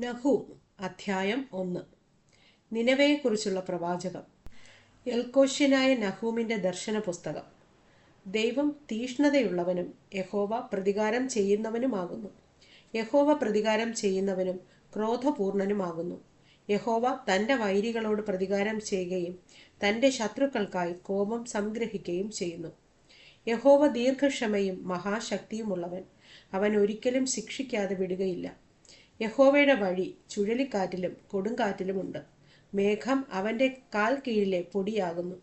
നഹൂം അധ്യായം ഒന്ന്. നിലവയെക്കുറിച്ചുള്ള പ്രവാചകം. എൽക്കോഷ്യനായ നഹൂമിന്റെ ദർശന പുസ്തകം ദൈവം തീഷ്ണതയുള്ളവനും യഹോവ പ്രതികാരം ചെയ്യുന്നവനുമാകുന്നു. യഹോവ പ്രതികാരം ചെയ്യുന്നവനും ക്രോധപൂർണനുമാകുന്നു. യഹോവ തന്റെ വൈരികളോട് പ്രതികാരം ചെയ്യുകയും തന്റെ ശത്രുക്കൾക്കായി കോപം സംഗ്രഹിക്കുകയും ചെയ്യുന്നു. യഹോവ ദീർഘക്ഷമയും മഹാശക്തിയുമുള്ളവൻ. അവൻ ഒരിക്കലും ശിക്ഷിക്കാതെ വിടുകയില്ല. യഹോവയുടെ വഴി ചുഴലിക്കാറ്റിലും കൊടുങ്കാറ്റിലുമുണ്ട് മേഘം അവന്റെ കാൽ കീഴിലെ പൊടിയാകുന്നു.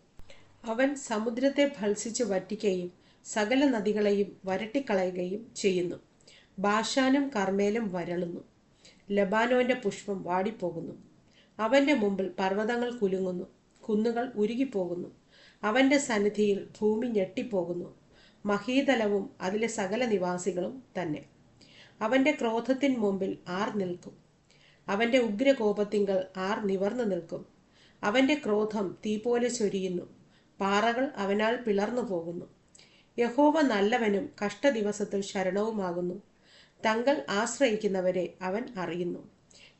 അവൻ സമുദ്രത്തെ ഭത്സിച്ച് വറ്റിക്കുകയും സകല നദികളെയും വരട്ടിക്കളയുകയും ചെയ്യുന്നു. ബാഷാനും കർമ്മേലും വരളുന്നു. ലബാനോന്റെ പുഷ്പം വാടിപ്പോകുന്നു. അവന്റെ മുമ്പിൽ പർവതങ്ങൾ കുലുങ്ങുന്നു. കുന്നുകൾ ഉരുകിപ്പോകുന്നു. അവന്റെ സന്നിധിയിൽ ഭൂമി ഞെട്ടിപ്പോകുന്നു. മഹീതലവും അതിലെ സകല നിവാസികളും തന്നെ. അവന്റെ ക്രോധത്തിൻ മുമ്പിൽ ആർ നിൽക്കും. അവന്റെ ഉഗ്രകോപത്തിങ്കൽ ആർ നിവർന്നു നിൽക്കും. അവന്റെ ക്രോധം തീപോലെ ചൊരിയുന്നു. പാറകൾ അവനാൽ പിളർന്നു പോകുന്നു. യഹോവ നല്ലവനും കഷ്ടദിവസത്തിൽ ശരണവുമാകുന്നു. തങ്ങൾ ആശ്രയിക്കുന്നവരെ അവൻ അറിയുന്നു.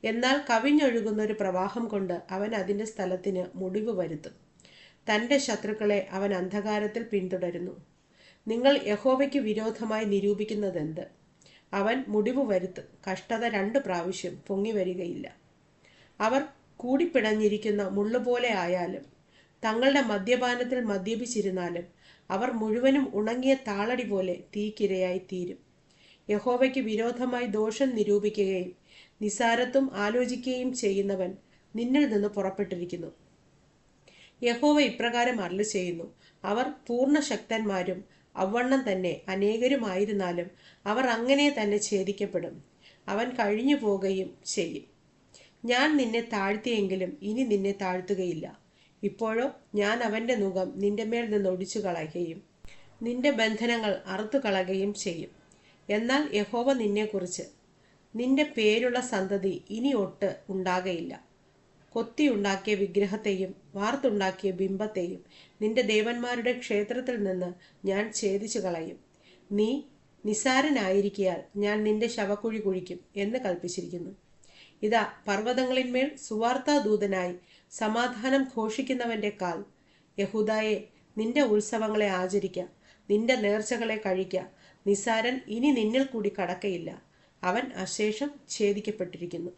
എന്നാൽ കവിഞ്ഞൊഴുകുന്ന ഒരു പ്രവാഹം കൊണ്ട് അവൻ അതിന്റെ സ്ഥലത്തിന് മുടിവ് വരുത്തും. തന്റെ ശത്രുക്കളെ അവൻ അന്ധകാരത്തിൽ പിന്തുടരുന്നു. നിങ്ങൾ യഹോവയ്ക്ക് വിരോധമായി നിരൂപിക്കുന്നതെന്ത്? അവൻ മുടിവ് വരുത്ത് കഷ്ടത രണ്ട് പ്രാവശ്യം പൊങ്ങി വരികയില്ല. അവർ കൂടിപ്പിണഞ്ഞിരിക്കുന്ന മുള്ളുപോലെ ആയാലും തങ്ങളുടെ മദ്യപാനത്തിൽ മദ്യപിച്ചിരുന്നാലും അവർ മുഴുവനും ഉണങ്ങിയ താളടി പോലെ തീക്കിരയായി തീരും. യഹോവയ്ക്ക് വിരോധമായി ദോഷം നിരൂപിക്കുകയും നിസാരത്വം ആലോചിക്കുകയും ചെയ്യുന്നവൻ നിന്നിൽ നിന്ന് പുറപ്പെട്ടിരിക്കുന്നു. യഹോവ ഇപ്രകാരം അരളി ചെയ്യുന്നു അവർ പൂർണശക്തന്മാരും അവണ്ണം തന്നെ അനേകരുമായിരുന്നാലും അവർ അങ്ങനെ തന്നെ ഛേദിക്കപ്പെടും. അവൻ കഴിഞ്ഞു പോകുകയും ചെയ്യും. ഞാൻ നിന്നെ താഴ്ത്തിയെങ്കിലും ഇനി നിന്നെ താഴ്ത്തുകയില്ല. ഇപ്പോഴോ ഞാൻ അവന്റെ മുഖം നിന്റെ മേൽ നിന്ന് ഒടിച്ചു കളയുകയും നിന്റെ ബന്ധനങ്ങൾ അറുത്തു കളയുകയും ചെയ്യും. എന്നാൽ യഹോവ നിന്നെക്കുറിച്ച് നിന്റെ പേരുള്ള സന്തതി ഇനി ഒട്ട് ഉണ്ടാകയില്ല. കൊത്തിയുണ്ടാക്കിയ വിഗ്രഹത്തെയും വാർത്തുണ്ടാക്കിയ ബിംബത്തെയും നിന്റെ ദേവന്മാരുടെ ക്ഷേത്രത്തിൽ നിന്ന് ഞാൻ ഛേദിച്ചു കളയും നീ നിസാരനായിരിക്കിയാൽ ഞാൻ നിന്റെ ശവക്കുഴി കുഴിക്കും എന്ന് കൽപ്പിച്ചിരിക്കുന്നു. ഇതാ പർവതങ്ങളിന്മേൽ സുവാർത്താദൂതനായി സമാധാനം ഘോഷിക്കുന്നവന്റെ കാൽ. യഹൂദായെ നിന്റെ ഉത്സവങ്ങളെ ആചരിക്ക. നിന്റെ നേർച്ചകളെ കഴിക്ക. നിസാരൻ ഇനി നിന്നിൽ കൂടി കടക്കയില്ല. അവൻ അശേഷം ഛേദിക്കപ്പെട്ടിരിക്കുന്നു.